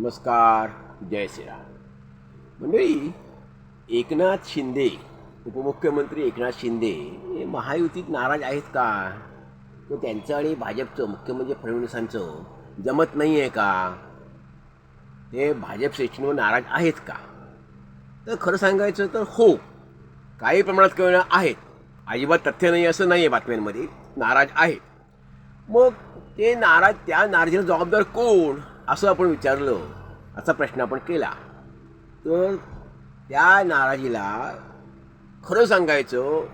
नमस्कार जय श्रीराम. मंडळी एकनाथ शिंदे उपमुख्यमंत्री एकनाथ शिंदे हे महायुतीत नाराज आहेत का? तो त्यांचं आणि भाजपचं मुख्य म्हणजे फडणवीसांचं जमत नाही आहे का? ते भाजप सेक्शनवर नाराज आहेत का? तर खरं सांगायचं तर हो काही प्रमाणात कळणं आहेत. अजिबात तथ्य नाही असं नाही आहे बातम्यांमध्ये नाराज आहेत. मग ते नाराज त्या नाराजीला जबाबदार कोण? असं आपण विचारलं असा प्रश्न आपण केला. तर त्या नाराजीला खरं सांगायचं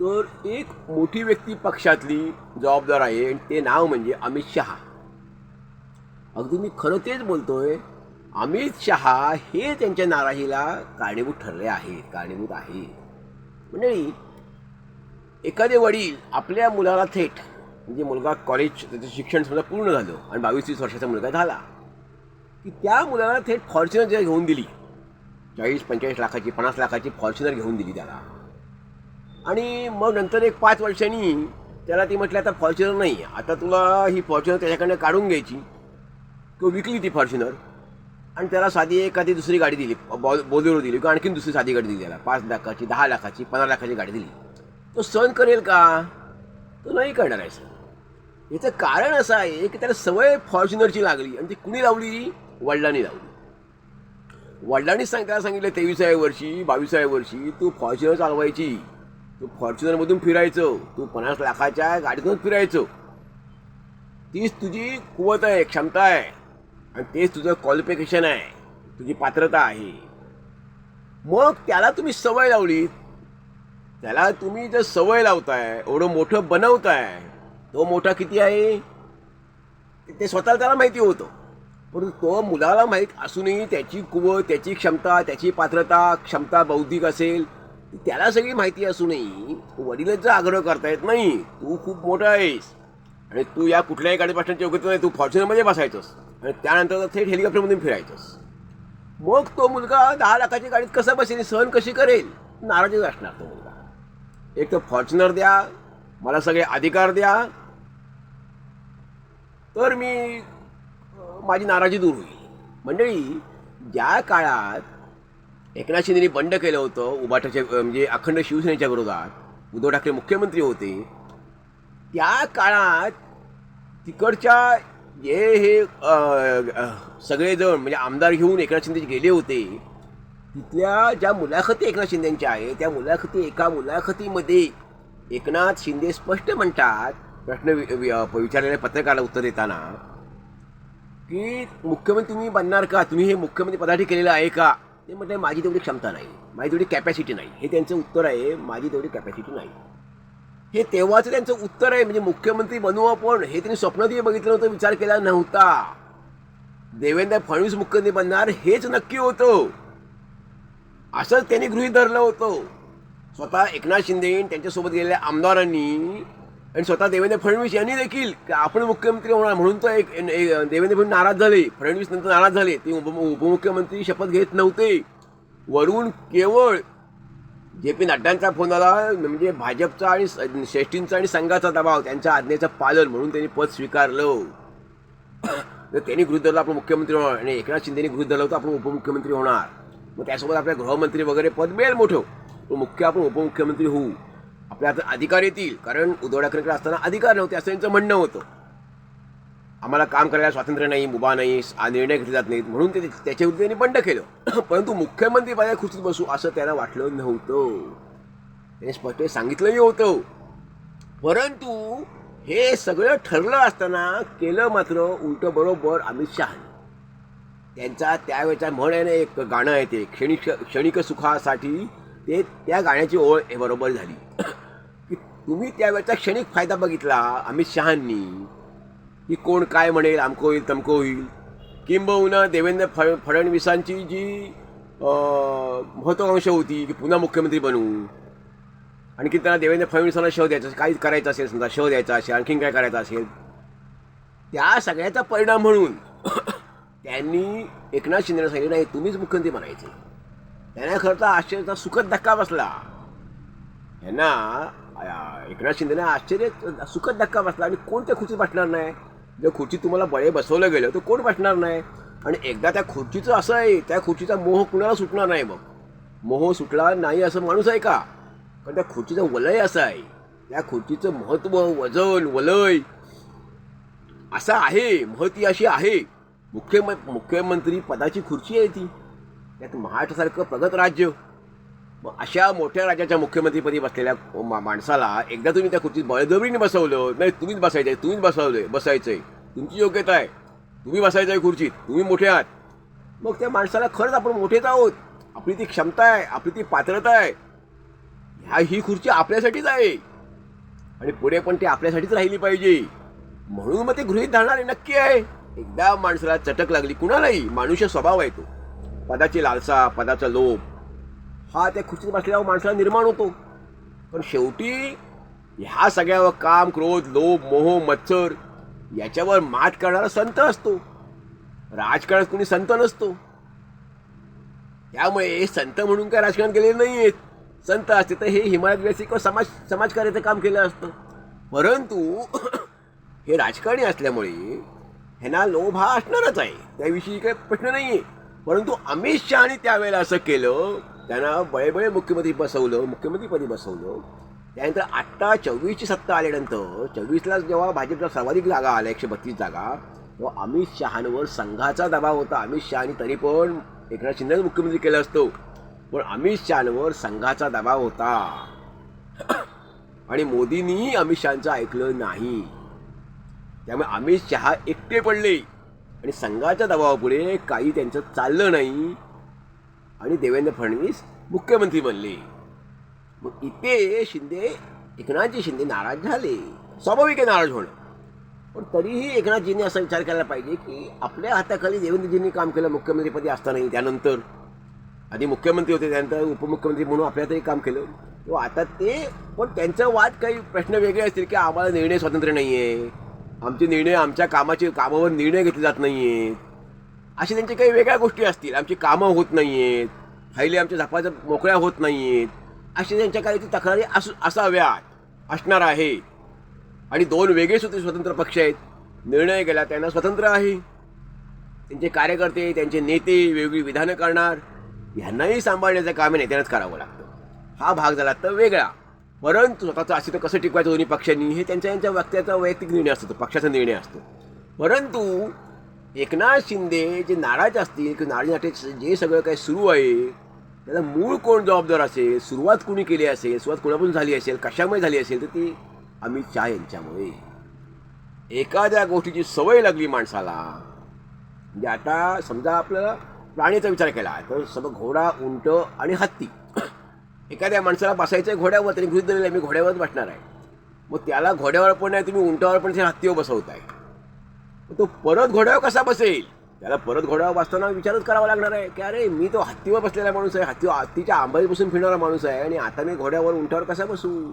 तर एक मोठी व्यक्ती पक्षातली जबाबदार आहे आणि ते नाव म्हणजे अमित शहा. अगदी मी खरं तेच बोलतोय अमित शहा हे त्यांच्या नाराजीला कारणीभूत ठरले आहेत कारणीभूत आहे मंडळी एखादे वडील आपल्या मुलाला थेट म्हणजे मुलगा कॉलेज त्याचं शिक्षण समजा पूर्ण झालं आणि बावीस तीस वर्षाचा मुलगा झाला की त्या मुलाला थेट फॉर्च्युनर जर घेऊन दिली. चाळीस पंचेचाळीस लाखाची पन्नास लाखाची फॉर्च्युनर घेऊन दिली त्याला. आणि मग नंतर एक पाच वर्षांनी त्याला ती म्हटलं आता फॉर्च्युनर नाही आता तुला ही फॉर्च्युनर त्याच्याकडनं काढून घ्यायची. किंवा विकली ती फॉर्च्युनर आणि त्याला साधी एखादी दुसरी गाडी दिली बॉ- बोलेरो दिली किंवा आणखीन दुसरी साधी गाडी दिली त्याला. पाच लाखाची दहा लाखाची पंधरा लाखाची गाडी दिली. तो सहन करेल का? तो नाही करणार आहे सर याचं कारण असं आहे की त्याला सवय फॉर्च्युनरची लागली आणि ती कुणी लावली वडिलांनी लावली. वडिलांनी सांग त्याला सांगितलं तेवीसाव्या वर्षी बावीसाव्या वर्षी तू फॉर्च्युनर चालवायची. तू फॉर्च्युनरमधून फिरायचं. तू पन्नास लाखाच्या गाडीतून फिरायचं. तीच तुझी कुवत आहे क्षमता आहे. आणि तेच तुझं क्वालिफिकेशन आहे. तुझी पात्रता आहे. मग त्याला तुम्ही सवय लावली त्याला तुम्ही जर सवय लावताय एवढं मोठं बनवताय तो मोठा किती आहे? ते- स्वतःला त्याला माहिती होतं. परंतु तो मुलाला माहीत असूनही त्याची कुवत त्याची क्षमता त्याची पात्रता क्षमता बौद्धिक असेल त्याला सगळी माहिती असूनही वडीलच आग्रह आग्रह करतायत नाही. तू खूप मोठा आहेस. आणि तू या कुठल्याही गाडी बसण्याची योग्यता नाही. तू फॉर्च्युनरमध्ये बसायचंस. आणि त्यानंतर थेट हेलिकॉप्टरमधून फिरायचंस. मग तो मुलगा दहा लाखाची गाडीत कसा बसेल? सहन कशी करेल? नाराजच असणार तो मुलगा. एक तर फॉर्च्युनर द्या. मला सगळे अधिकार द्या. तर मी माझी नाराजी दूर होईल. मंडळी ज्या काळात एकनाथ शिंदेनी बंड केलं होतं उबाटाच्या म्हणजे अखंड शिवसेनेच्या विरोधात उद्धव ठाकरे मुख्यमंत्री होते त्या काळात तिकडच्या जे हे सगळेजण म्हणजे आमदार घेऊन एकनाथ शिंदे गेले होते तिथल्या ज्या मुलाखती एकनाथ शिंदेच्या आहे त्या मुलाखती एका मुलाखतीमध्ये एकनाथ शिंदे स्पष्ट म्हणतात प्रश्न वि- विचारलेल्या पत्रकाराला उत्तर देताना की मुख्यमंत्री तुम्ही बनणार का? तुम्ही हे मुख्यमंत्री पदासाठी केलेलं आहे का? ते म्हटलं माझी तेवढी क्षमता नाही. माझी तेवढी कॅपॅसिटी नाही. हे त्यांचं उत्तर आहे माझी तेवढी कॅपॅसिटी नाही. हे तेव्हाचं त्यांचं उत्तर आहे म्हणजे मुख्यमंत्री बनवू आपण. हे त्यांनी स्वप्नातही बघितलं नव्हतं विचार केला नव्हता. देवेंद्र फडणवीस मुख्यमंत्री बनणार हेच नक्की होतं. असंच त्यांनी गृहीत धरलं होतं. स्वतः एकनाथ शिंदे आणि त्यांच्यासोबत गेलेल्या आमदारांनी आणि स्वतः देवेंद्र फडणवीस यांनी देखील आपण मुख्यमंत्री होणार म्हणून तर एक देवेंद्र फडणवीस नाराज झाले. फडणवीस नंतर नाराज झाले. ते उप उपमुख्यमंत्री शपथ घेत नव्हते. वरून केवळ जे पी नड्डांचा फोन आला म्हणजे भाजपचा आणि श्रेष्ठींचा आणि संघाचा दबाव त्यांच्या आज्ञेचं पालन म्हणून त्यांनी पद स्वीकारलं. तर त्यांनी गृह धरलं आपण मुख्यमंत्री होणार. आणि एकनाथ शिंदेनी गृह धरलं होतं आपण उपमुख्यमंत्री होणार. मग त्यासोबत आपल्या गृहमंत्री वगैरे पद मिळेल मोठं. पण मुख्य आपण उपमुख्यमंत्री होऊ. आपल्या हातात अधिकार येतील. कारण उद्धव ठाकरेंकडे असताना अधिकार नव्हते असं त्यांचं म्हणणं होतं. आम्हाला काम करायला स्वातंत्र्य नाही मुभा नाही निर्णय घेतले जात नाहीत म्हणून ते त्याच्या विरुद्ध त्यांनी बंड केलं. परंतु मुख्यमंत्री पदाला खुशीत बसू असं त्यांना वाटलं नव्हतं. त्यांनी स्पष्ट सांगितलंही होतं. परंतु हे सगळं ठरलं असताना केलं मात्र उलटं बरोबर अमित शहाने त्यांचा त्यावेळेचा म्हण आहे ना एक गाणं आहे ते क्षणिक क्षणिक सुखासाठी ते त्या गाण्याची ओळ हे बरोबर झाली. तुम्ही त्यावेळेचा क्षणिक फायदा बघितला अमित शहांनी. की कोण काय म्हणेल आमको होईल तमको होईल. किंबहुना देवेंद्र फड फडणवीसांची जी महत्त्वाकांक्षा महत्वाकांक्षा होती की पुन्हा मुख्यमंत्री बनू. आणखी त्यांना देवेंद्र फडणवीसांना शव द्यायचा काहीच करायचं असेल समजा शव द्यायचा असेल आणखीन काय करायचं असेल. त्या सगळ्याचा परिणाम म्हणून त्यांनी एकनाथ शिंदेला सांगितलं नाही तुम्हीच मुख्यमंत्री बनायचे त्यांना खरं तर आश्चर्याचा सुखद धक्का बसला. यांना एकनाथ शिंदेना आश्चर्य सुखद धक्का बसला आणि कोण त्या खुर्चीत बसणार नाही? जर खुर्चीत तुम्हाला बळे बसवलं गेलं तर कोण बसणार नाही? आणि एकदा त्या खुर्चीचं असं आहे त्या खुर्चीचा मोह कुणाला सुटणार नाही मग मोह सुटला नाही असं माणूस आहे का? कारण त्या खुर्चीचं वलय असं आहे. त्या खुर्चीचं महत्त्व वजन वलय असं आहे महती अशी आहे. मुख्यम मुख्यमंत्री पदाची खुर्ची आहे ती. त्यात महाराष्ट्रासारखं प्रगत राज्य. मग अशा मोठ्या राज्याच्या मुख्यमंत्रीपदी बसलेल्या मा- माणसाला एकदा तुम्ही त्या खुर्चीत बळजबरीने बसवलं नाही तुम्हीच बसायचं आहे तुम्हीच बसवलं बसायचं आहे तुमची योग्यता आहे. तुम्ही बसायचं आहे खुर्चीत तुम्ही मोठे आहात. मग त्या माणसाला खरंच आपण मोठेच आहोत. आपली ती क्षमता आहे आपली ती पात्रता आहे. ह्या ही खुर्ची आपल्यासाठीच आहे. आणि पुढे पण ती आपल्यासाठीच राहिली पाहिजे. म्हणून मग ते गृहित धरणारे नक्की आहे. एकदा माणसाला चटक लागली कुणालाही मानुष्य स्वभाव आहे तो. पदाची लालसा पदाचा लोभ हा त्या खुर्चीत बसलेल्या माणसाला निर्माण होतो. पण शेवटी ह्या सगळ्यावर काम क्रोध लोभ मोह मत्सर याच्यावर मात करणारा संत असतो. राजकारणात कोणी संत नसतो. त्यामुळे संत म्हणून काय राजकारण केलेले नाही आहेत संत असते तर हे हिमालयात व्यासी किंवा समाज समाजकार्याचं काम केलं असतं. परंतु हे राजकारणी असल्यामुळे ह्यांना लोभ हा असणारच आहे. त्याविषयी काही प्रश्न नाही आहे परंतु अमित शहाने त्यावेळेला असं केलं त्यांना बळेबळे मुख्यमंत्री बसवलं मुख्यमंत्रीपदी बसवलं. त्यानंतर आत्ता चोवीसची सत्ता आल्यानंतर चोवीसला जेव्हा भाजपला सर्वाधिक जागा आल्या एकशे बत्तीस जागा तेव्हा अमित शहांवर संघाचा दबाव होता. अमित शहानी तरी पण एकनाथ शिंदेच मुख्यमंत्री केलं असतो. पण अमित शहांवर संघाचा दबाव होता. आणि मोदींनीही अमित शहाचं ऐकलं नाही. त्यामुळे अमित शहा एकटे पडले. आणि संघाच्या दबावापुढे काही त्यांचं चाललं नाही. आणि देवेंद्र फडणवीस मुख्यमंत्री बनले. मग इथे शिंदे एकनाथजी शिंदे नाराज झाले. स्वाभाविक आहे नाराज होणं. पण तरीही एकनाथजींनी असा विचार केला पाहिजे की आपल्या हाताखाली देवेंद्रजींनी काम केलं मुख्यमंत्रीपदी असतानाही त्यानंतर. आधी मुख्यमंत्री होते त्यानंतर उपमुख्यमंत्री म्हणून आपल्यातही काम केलं. तो आता ते पण त्यांचं वाद काही प्रश्न वेगळे असतील की आम्हाला निर्णय स्वातंत्र्य नाही आहे आमचे निर्णय आमच्या कामाचे कामावर निर्णय घेतले जात नाही आहेत अशा त्यांच्या काही वेगळ्या गोष्टी असतील. आमची कामं होत नाही आहेत फायली आमच्या झापाच्या मोकळ्या होत नाही आहेत अशा त्यांच्या काही तक्रारी असू असाव्यात. असणार आहे. आणि दोन वेगळे सुद्धा स्वतंत्र पक्ष आहेत. निर्णय गेला त्यांना स्वतंत्र आहे. त्यांचे कार्यकर्ते त्यांचे नेते वेगळी विधानं करणार. ह्यांनाही सांभाळण्याचं काम नेत्यांनाच करावं लागतं. हा भाग झाला तर वेगळा. परंतु स्वतःचं अस्तित्व कसं टिकवायचं दोन्ही पक्षांनी हे त्यांच्या यांच्या व्यक्तीचा वैयक्तिक निर्णय असतो. तो पक्षाचा निर्णय असतो. परंतु एकनाथ शिंदे जे नाराज असतील किंवा नाराज जे सगळं काही सुरू आहे त्याला मूळ कोण जबाबदार असेल सुरुवात कोणी केली असेल सुरुवात कोणापासून झाली असेल कशामुळे झाली असेल तर ती अमित शहा यांच्यामुळे. एखाद्या गोष्टीची सवय लागली माणसाला. म्हणजे आता समजा आपल्याला प्राणीचा विचार केला तर सगळं घोडा उंट आणि हत्ती. एखाद्या माणसाला बसायचं आहे घोड्यावर त्यांनी गृहित धरलेलं आहे मी घोड्यावरच बसणार आहे. मग त्याला घोड्यावर पण नाही तुम्ही उंटावर पण त्या हत्तीवर बसवत आहे तो परत घोड्यावर कसा बसेल? त्याला परत घोड्यावर बसताना विचारच करावा लागणार आहे की अरे मी तो हत्तीवर बसलेला माणूस आहे हत्ती हत्तीच्या आंबाई बसून फिरणारा माणूस आहे आणि आता मी घोड्यावर उंटावर कसा बसू?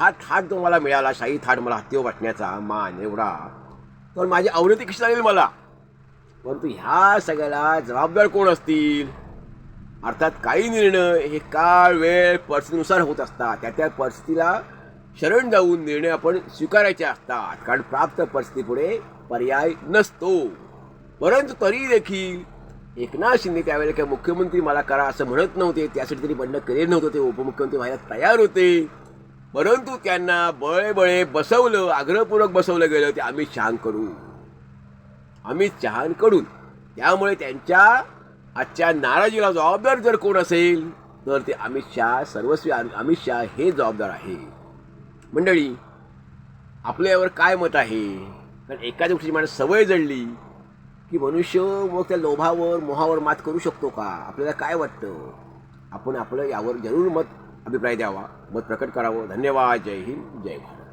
हा थाट जो मला मिळाला शाही थाट मला हत्तीवर बसण्याचा मान एवढा. तर माझी अवनती कशी लागेल मला. परंतु ह्या सगळ्याला जबाबदार कोण असतील? अर्थात काही निर्णय हे काळ वेळ परिस्थितीनुसार होत असतात. त्या त्या परिस्थितीला शरण जाऊन निर्णय आपण स्वीकारायचे असतात. कारण प्राप्त परिस्थितीपुढे पर्याय नसतो. परंतु तरी देखील एकनाथ शिंदे त्यावेळेला काय मुख्यमंत्री मला करा असं म्हणत नव्हते. त्यासाठी तरी बंड केले नव्हते. ते उपमुख्यमंत्री व्हायला तयार होते. परंतु त्यांना बळेबळे बसवलं आग्रहपूर्वक बसवलं गेलं ते अमित शहाकडून. अमित शहाकडून. त्यामुळे त्यांच्या आजच्या नाराजीला जबाबदार जर कोण असेल तर ते अमित शहा सर्वस्वी अमित शहा हे जबाबदार आहे मंडळी आपल्या यावर काय मत आहे? कारण एकाच गोष्टीची मला सवय जडली की मनुष्य मग त्या लोभावर मोहावर मात करू शकतो का? आपल्याला काय वाटतं? आपण आपलं यावर जरूर मत अभिप्राय द्यावा. मत प्रकट करावं. धन्यवाद. जय हिंद. जय भारत.